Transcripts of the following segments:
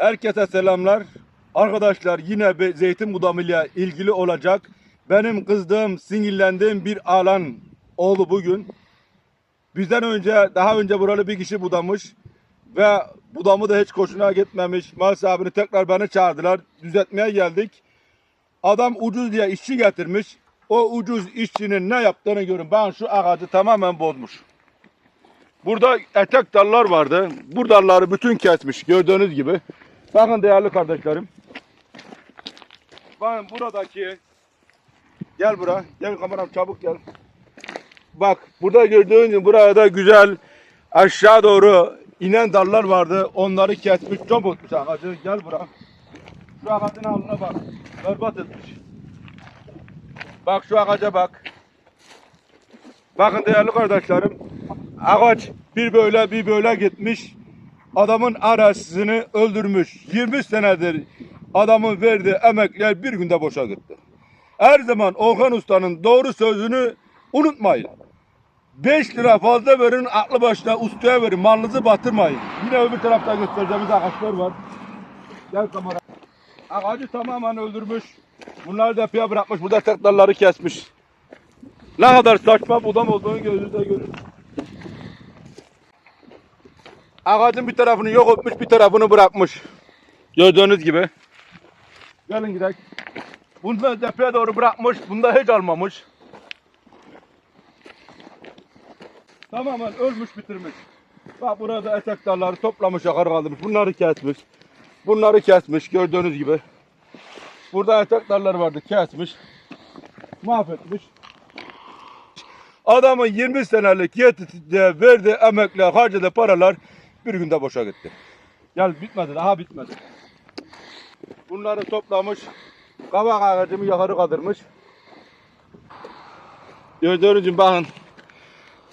Herkese selamlar. Arkadaşlar yine bir zeytin budamıyla ilgili olacak. Benim kızdığım, sinirlendiğim bir alan oldu bugün. Bizden önce, daha önce buralı bir kişi budamış. Ve budamı da hiç hoşuna gitmemiş. Mal sahibini tekrar beni çağırdılar. Düzeltmeye geldik. Adam ucuz diye işçi getirmiş. O ucuz işçinin ne yaptığını görün. Ben şu ağacı tamamen bozmuş. Burada etek dallar vardı. Bu dalları bütün kesmiş gördüğünüz gibi. Bakın değerli kardeşlerim. Bakın buradaki Gel bura. Gel kameram çabuk gel. Bak burada gördüğün gibi burada güzel aşağı doğru inen dallar vardı. Onları kesmiş. Çok unutmuş ağacı. Gel bura. Şu ağacın haline bak. Berbat etmiş. Bak şu ağaca bak. Bakın değerli kardeşlerim. Ağaç bir böyle bir böyle gitmiş. Adamın arasını öldürmüş. 20 senedir adamın verdiği emekler bir günde boşa gitti. Her zaman Orhan Usta'nın doğru sözünü unutmayın. 5 lira fazla verin, aklı başına ustaya verin, malınızı batırmayın. Yine öbür tarafta göstereceğimiz ağaçlar var. Gel kamera. Ağacı tamamen öldürmüş. Bunları depoya bırakmış, burada tek dalları kesmiş. Ne kadar saçma budam olduğunu gözünüzde görün. Ağacın bir tarafını yok etmiş, bir tarafını bırakmış. Gördüğünüz gibi. Gelin gidelim. Bunu da depoya doğru bırakmış, bunu da hiç almamış. Tamamen ölmüş bitirmiş. Bak burada etek dalları toplamış, yukarı kaldırmış. Bunları kesmiş. Bunları kesmiş gördüğünüz gibi. Burada etek dalları vardı, kesmiş. Mahvetmiş. Adamın 20 senelik yetide verdiği emekler, harcadığı paralar bir günde boşa gitti. Gel bitmedi, daha bitmedi. Bunları toplamış, kabak ağacımı yukarı kaldırmış. Gördüğünüz bakın.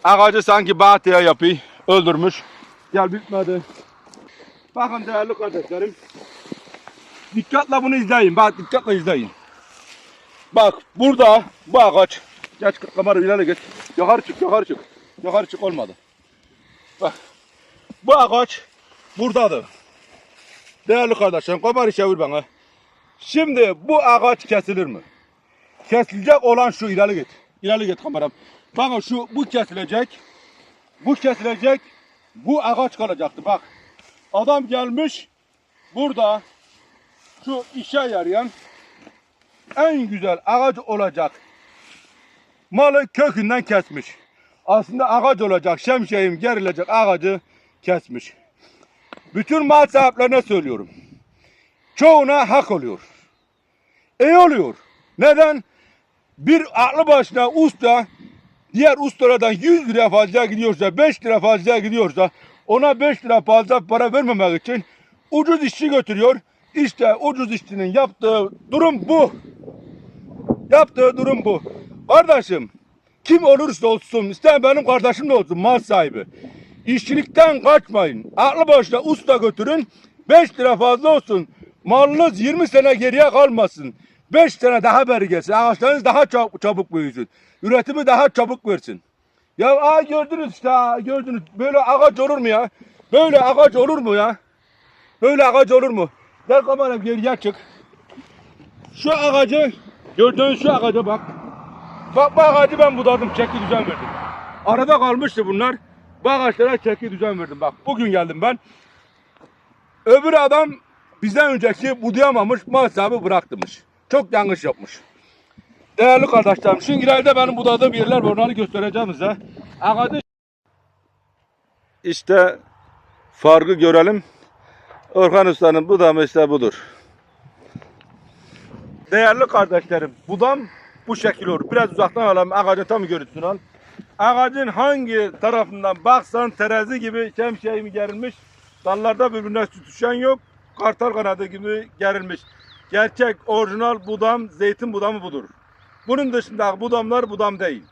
Ağacı sanki bahtiye yapıyor, öldürmüş. Gel bitmedi. Bakın değerli kardeşlerim. Dikkatle bunu izleyin. Bak dikkatle izleyin. Bak burada bu ağaç. Geç kamera ileri git. Yukarı çık, yukarı çık. Yukarı çık olmadı. Bak. Bu ağaç buradadır. Değerli kardeşlerim kamerayı çevir bana. Şimdi bu ağaç kesilir mi? Kesilecek olan şu ileri git. İleri git kameram. Bakın şu bu kesilecek. Bu kesilecek. Bu ağaç kalacaktı bak. Adam gelmiş burada şu işe yarayan en güzel ağaç olacak. Malı kökünden kesmiş. Aslında ağaç olacak, şemşeğim gerilecek ağacı kesmiş. Bütün mal sahiplerine söylüyorum. Çoğuna hak oluyor. İyi oluyor. Neden? Bir aklı başına usta diğer ustalardan 100 lira fazla gidiyorsa, 5 lira fazla gidiyorsa ona 5 lira fazla para vermemek için ucuz işçi götürüyor. İşte ucuz işçinin yaptığı durum bu. Yaptığı durum bu. Kardeşim kim olursa olsun ister benim kardeşim de olsun mal sahibi. İşçilikten kaçmayın. Aklı başına usta götürün. 5 lira fazla olsun. Malınız 20 sene geriye kalmasın. 5 sene daha beri gelsin. Ağaçlarınız daha çabuk, çabuk büyüsün. Üretimi daha çabuk versin. Ya aa gördünüz işte gördünüz. Böyle ağaç olur mu ya? Böyle ağaç olur mu ya? Böyle ağaç olur mu? Gel kameram geriye çık. Şu ağacı gördüğünüz şu ağaca bak. Bak bu ağacı ben budadım, çeki düzen verdim. Arada kalmıştı bunlar. Bu ağaçlara çeki düzen verdim. Bak bugün geldim ben. Öbür adam bizden önceki budayamamış, sahibi bıraktırmış. Çok yanlış yapmış. Değerli kardeşlerim, şimdi ileride benim budadığım yerler var, onları göstereceğim size. Ağacı... İşte farkı görelim. Orhan Usta'nın budamı işte budur. Değerli kardeşlerim, budam bu şekil olur. Biraz uzaktan alalım, ağacı tam görüntüsünü al. Ağacın hangi tarafından baksan terazi gibi şemşeğimi gerilmiş. Dallarda birbirine tutuşan yok. Kartal kanadı gibi gerilmiş. Gerçek orijinal budam, zeytin budamı budur. Bunun dışında budamlar budam değil.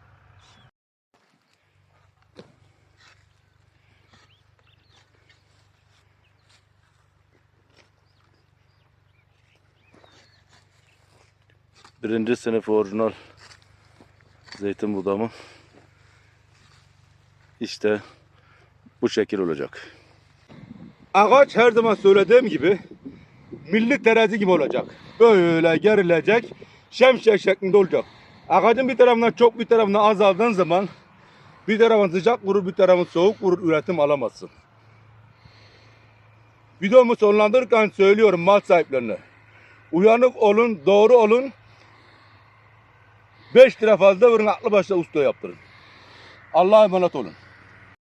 Birinci sınıf orijinal zeytin budamı işte bu şekil olacak. Ağaç her zaman söylediğim gibi milli terazi gibi olacak. Böyle gerilecek. Şemsiye şeklinde olacak. Ağacın bir tarafından çok bir tarafından azaldığın zaman bir tarafın sıcak vurur bir tarafın soğuk vurur üretim alamazsın. Videomu sonlandırırken söylüyorum mal sahiplerine. Uyanık olun, doğru olun. 5 lira fazla verin aklı başta usta yaptırın. Allah'a emanet olun.